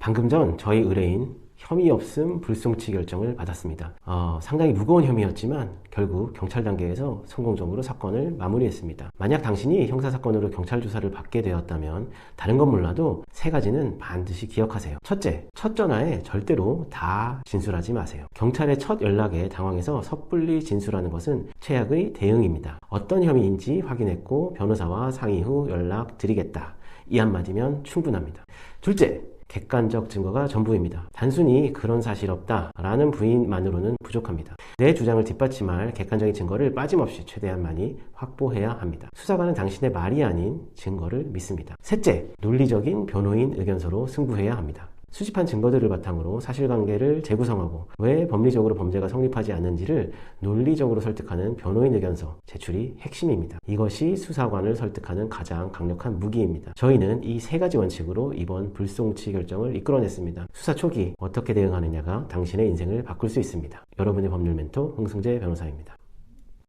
방금 전 저희 의뢰인 혐의 없음 불송치 결정을 받았습니다. 어, 상당히 무거운 혐의였지만 결국 경찰 단계에서 성공적으로 사건을 마무리했습니다. 만약 당신이 형사 사건으로 경찰 조사를 받게 되었다면 다른 건 몰라도 세 가지는 반드시 기억하세요. 첫째, 첫 전화에 절대로 다 진술하지 마세요. 경찰의 첫 연락에 당황해서 섣불리 진술하는 것은 최악의 대응입니다. 어떤 혐의인지 확인했고 변호사와 상의 후 연락 드리겠다. 이 한마디면 충분합니다. 둘째, 객관적 증거가 전부입니다. 단순히 그런 사실 없다 라는 부인만으로는 부족합니다. 내 주장을 뒷받침할 객관적인 증거를 빠짐없이 최대한 많이 확보해야 합니다. 수사관은 당신의 말이 아닌 증거를 믿습니다. 셋째, 논리적인 변호인 의견서로 승부해야 합니다. 수집한 증거들을 바탕으로 사실관계를 재구성하고 왜 법리적으로 범죄가 성립하지 않는지를 논리적으로 설득하는 변호인 의견서 제출이 핵심입니다. 이것이 수사관을 설득하는 가장 강력한 무기입니다. 저희는 이 세 가지 원칙으로 이번 불송치 결정을 이끌어냈습니다. 수사 초기 어떻게 대응하느냐가 당신의 인생을 바꿀 수 있습니다. 여러분의 법률 멘토 홍승재 변호사입니다.